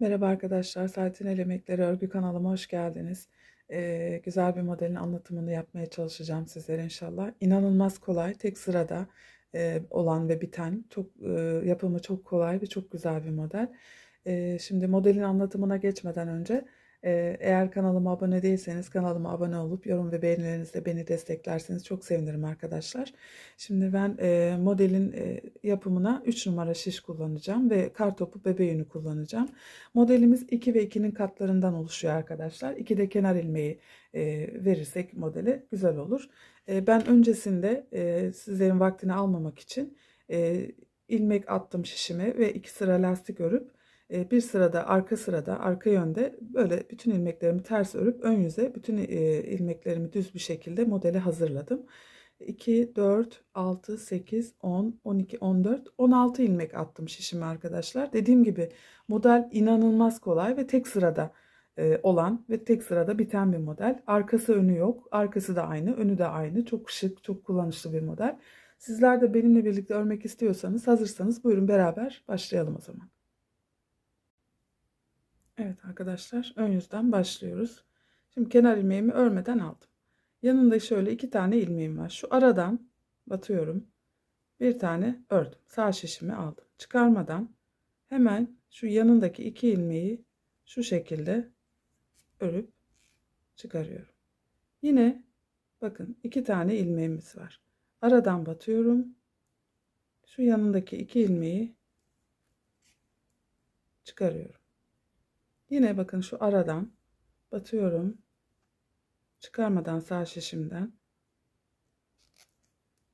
Merhaba arkadaşlar, Saatin El Emekleri Örgü kanalıma hoş geldiniz. Ee, güzel bir modelin anlatımını yapmaya çalışacağım sizlere inşallah. İnanılmaz kolay, tek sırada e, olan ve biten, çok e, yapımı çok kolay ve çok güzel bir model. E, şimdi modelin anlatımına geçmeden önce eğer kanalıma abone değilseniz kanalıma abone olup yorum ve beğenilerinizle beni desteklerseniz çok sevinirim arkadaşlar. Şimdi ben modelin yapımına 3 numara şiş kullanacağım ve kartopu bebe yünü kullanacağım. Modelimiz 2 ve 2'nin katlarından oluşuyor arkadaşlar. 2 de kenar ilmeği verirsek modeli güzel olur. Ben öncesinde sizlerin vaktini almamak için ilmek attım şişime ve 2 sıra lastik örüp bir sırada arka sırada arka yönde böyle bütün ilmeklerimi ters örüp ön yüze bütün e, ilmeklerimi düz bir şekilde modeli hazırladım. 2, 4, 6, 8, 10, 12, 14, 16 ilmek attım şişime arkadaşlar. Dediğim gibi model inanılmaz kolay ve tek sırada e, olan ve tek sırada biten bir model. Arkası önü yok. Arkası da aynı, önü de aynı. Çok şık, çok kullanışlı bir model. Sizler de benimle birlikte örmek istiyorsanız, hazırsanız buyurun beraber başlayalım o zaman. Evet arkadaşlar ön yüzden başlıyoruz. Şimdi kenar ilmeğimi örmeden aldım. Yanında şöyle iki tane ilmeğim var. Şu aradan batıyorum. Bir tane ördüm. Sağ şişimi aldım. Çıkarmadan hemen şu yanındaki iki ilmeği şu şekilde örüp çıkarıyorum. Yine bakın iki tane ilmeğimiz var. Aradan batıyorum. Şu yanındaki iki ilmeği çıkarıyorum. Yine bakın şu aradan batıyorum. Çıkarmadan sağ şişimden.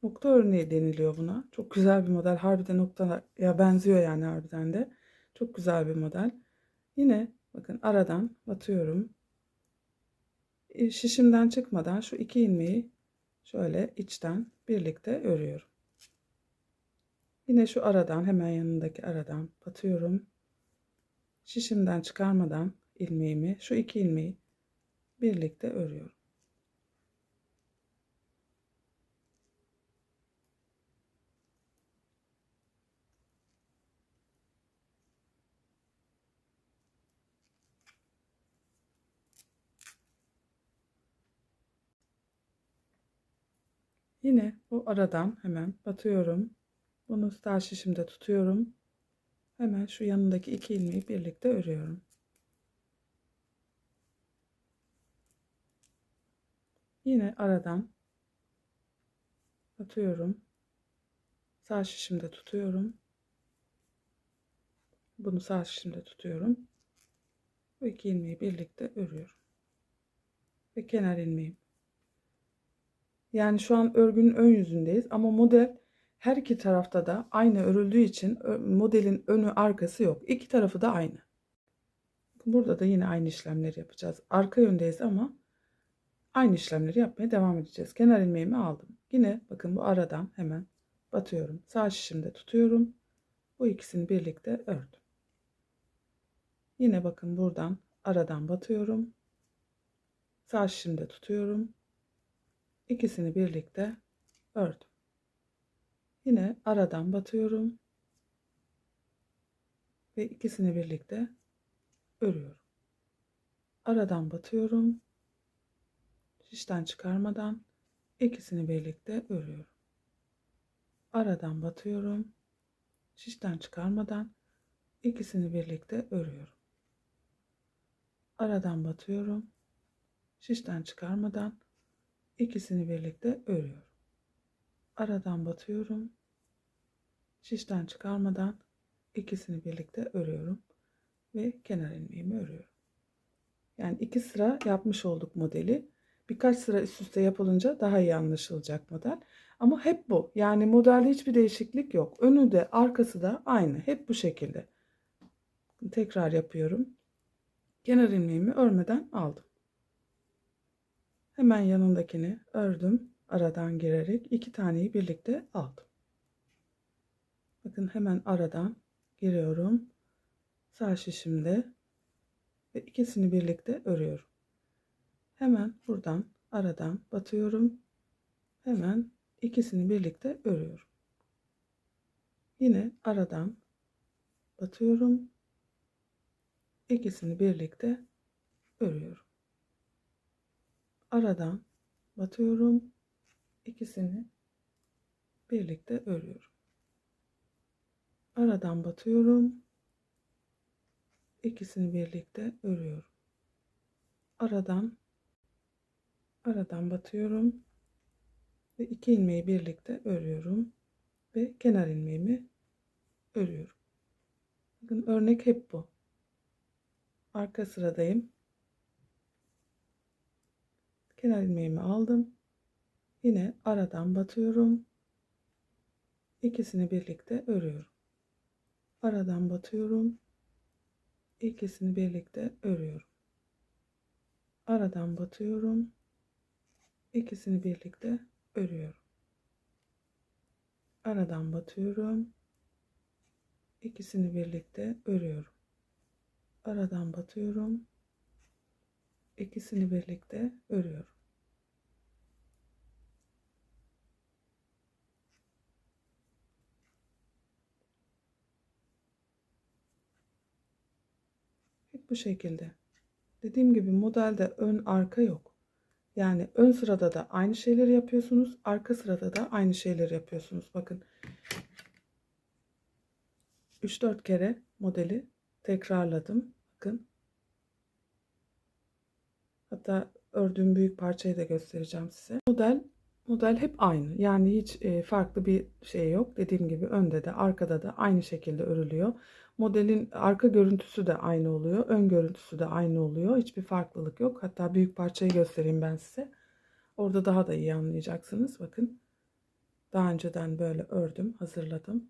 Nokta örneği deniliyor buna. Çok güzel bir model. Harbiden noktaya benziyor yani harbiden de. Çok güzel bir model. Yine bakın aradan batıyorum. E, şişimden çıkmadan şu iki ilmeği şöyle içten birlikte örüyorum. Yine şu aradan hemen yanındaki aradan batıyorum şişimden çıkarmadan ilmeğimi şu iki ilmeği birlikte örüyorum. Yine bu aradan hemen batıyorum. Bunu star şişimde tutuyorum. Hemen şu yanındaki iki ilmeği birlikte örüyorum. Yine aradan atıyorum. Sağ şişimde tutuyorum. Bunu sağ şişimde tutuyorum. Bu iki ilmeği birlikte örüyorum. Ve kenar ilmeğim. Yani şu an örgünün ön yüzündeyiz ama model her iki tarafta da aynı örüldüğü için modelin önü arkası yok. İki tarafı da aynı. Burada da yine aynı işlemleri yapacağız. Arka yöndeyiz ama aynı işlemleri yapmaya devam edeceğiz. Kenar ilmeğimi aldım. Yine bakın bu aradan hemen batıyorum. Sağ şişimde tutuyorum. Bu ikisini birlikte ördüm. Yine bakın buradan aradan batıyorum. Sağ şişimde tutuyorum. İkisini birlikte ördüm. Yine aradan batıyorum. Ve ikisini birlikte örüyorum. Aradan batıyorum. Şişten çıkarmadan ikisini birlikte örüyorum. Aradan batıyorum. Şişten çıkarmadan ikisini birlikte örüyorum. Aradan batıyorum. Şişten çıkarmadan ikisini birlikte örüyorum aradan batıyorum. Şişten çıkarmadan ikisini birlikte örüyorum ve kenar ilmeğimi örüyorum. Yani iki sıra yapmış olduk modeli. Birkaç sıra üst üste yapılınca daha iyi anlaşılacak model. Ama hep bu. Yani modelde hiçbir değişiklik yok. Önü de arkası da aynı. Hep bu şekilde. Tekrar yapıyorum. Kenar ilmeğimi örmeden aldım. Hemen yanındakini ördüm aradan girerek iki taneyi birlikte aldım. Bakın hemen aradan giriyorum. Sağ şişimde ve ikisini birlikte örüyorum. Hemen buradan aradan batıyorum. Hemen ikisini birlikte örüyorum. Yine aradan batıyorum. ikisini birlikte örüyorum. Aradan batıyorum. İkisini birlikte örüyorum. Aradan batıyorum. ikisini birlikte örüyorum. Aradan aradan batıyorum ve iki ilmeği birlikte örüyorum ve kenar ilmeğimi örüyorum. Bakın örnek hep bu. Arka sıradayım. Kenar ilmeğimi aldım. Yine aradan batıyorum. İkisini birlikte örüyorum. Aradan batıyorum. İkisini birlikte örüyorum. Aradan batıyorum. İkisini birlikte örüyorum. Aradan batıyorum. İkisini birlikte örüyorum. Aradan batıyorum. İkisini birlikte örüyorum. Hep bu şekilde. Dediğim gibi modelde ön arka yok. Yani ön sırada da aynı şeyleri yapıyorsunuz. Arka sırada da aynı şeyleri yapıyorsunuz. Bakın 3-4 kere modeli tekrarladım. Bakın. Hatta ördüğüm büyük parçayı da göstereceğim size. Model model hep aynı. Yani hiç e, farklı bir şey yok. Dediğim gibi önde de arkada da aynı şekilde örülüyor. Modelin arka görüntüsü de aynı oluyor. Ön görüntüsü de aynı oluyor. Hiçbir farklılık yok. Hatta büyük parçayı göstereyim ben size. Orada daha da iyi anlayacaksınız. Bakın. Daha önceden böyle ördüm, hazırladım.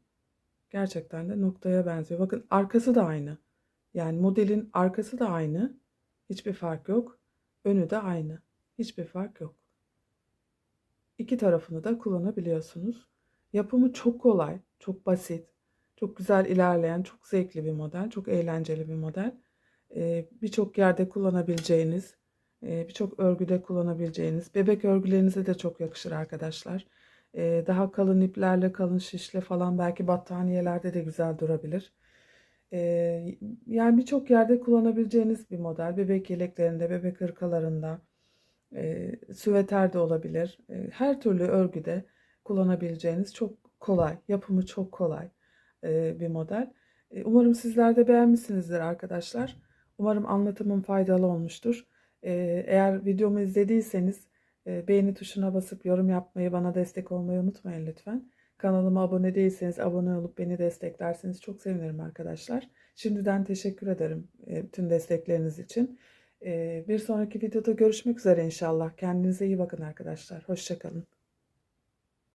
Gerçekten de noktaya benziyor. Bakın arkası da aynı. Yani modelin arkası da aynı. Hiçbir fark yok. Önü de aynı. Hiçbir fark yok. İki tarafını da kullanabiliyorsunuz. Yapımı çok kolay, çok basit, çok güzel ilerleyen, çok zevkli bir model, çok eğlenceli bir model. Ee, birçok yerde kullanabileceğiniz, e, birçok örgüde kullanabileceğiniz, bebek örgülerinize de çok yakışır arkadaşlar. Ee, daha kalın iplerle, kalın şişle falan belki battaniyelerde de güzel durabilir. Ee, yani birçok yerde kullanabileceğiniz bir model. Bebek yeleklerinde, bebek hırkalarında, e, süveter de olabilir. E, her türlü örgüde kullanabileceğiniz çok kolay, yapımı çok kolay e, bir model. E, umarım sizler de beğenmişsinizdir arkadaşlar. Umarım anlatımım faydalı olmuştur. E, eğer videomu izlediyseniz e, beğeni tuşuna basıp yorum yapmayı, bana destek olmayı unutmayın lütfen. Kanalıma abone değilseniz abone olup beni desteklerseniz çok sevinirim arkadaşlar. Şimdiden teşekkür ederim e, tüm destekleriniz için. Bir sonraki videoda görüşmek üzere inşallah. Kendinize iyi bakın arkadaşlar. Hoşçakalın.